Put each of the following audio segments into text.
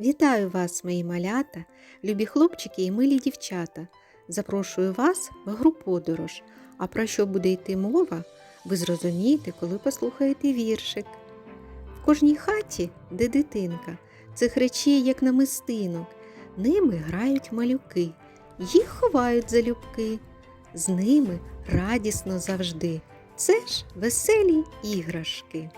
Вітаю вас, мої малята, любі хлопчики і милі дівчата. Запрошую вас в гру подорож. А про що буде йти мова, ви зрозумієте, коли послухаєте віршик. В кожній хаті, де дитинка, цих речей, як намистинок, ними грають малюки, їх ховають залюбки, з ними радісно завжди. Це ж веселі іграшки.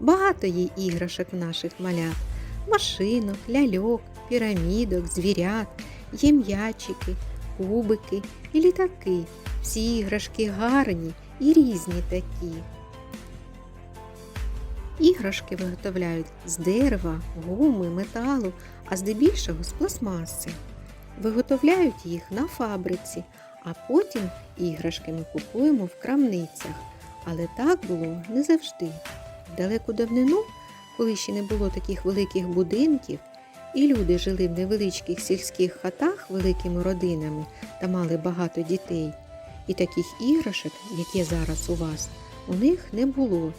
Багато є іграшок наших малят машинок, ляльок, пірамідок, звірят, є м'ячики, кубики і літаки. Всі іграшки гарні і різні такі. Іграшки виготовляють з дерева, гуми, металу, а здебільшого з пластмаси. Виготовляють їх на фабриці, а потім іграшки ми купуємо в крамницях. Але так було не завжди. Далеку давнину коли ще не було таких великих будинків, і люди жили в невеличких сільських хатах великими родинами та мали багато дітей. І таких іграшок, які зараз у вас, у них не було,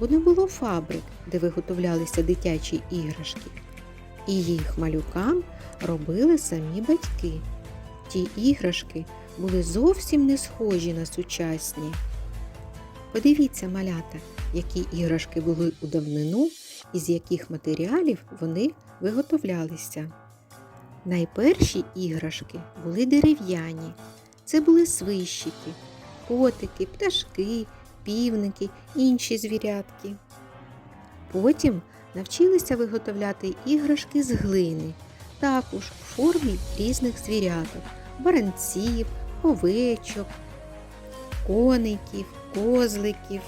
бо не було фабрик, де виготовлялися дитячі іграшки. І їх малюкам робили самі батьки. Ті іграшки були зовсім не схожі на сучасні. Подивіться, малята, які іграшки були у давнину і з яких матеріалів вони виготовлялися. Найперші іграшки були дерев'яні. Це були свищики, котики, пташки, півники, інші звірятки. Потім навчилися виготовляти іграшки з глини, також в формі різних звіряток, баранців, овечок, коників, козликів.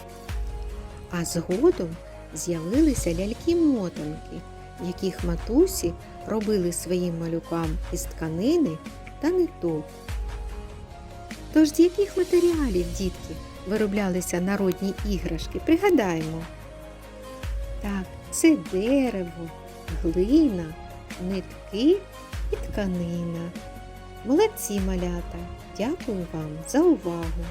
А згодом з'явилися ляльки-мотанки, яких матусі робили своїм малюкам із тканини та ниток. Тож з яких матеріалів, дітки, вироблялися народні іграшки? Пригадаємо. Так, це дерево, глина, нитки і тканина. Молодці малята! Дякую вам за увагу!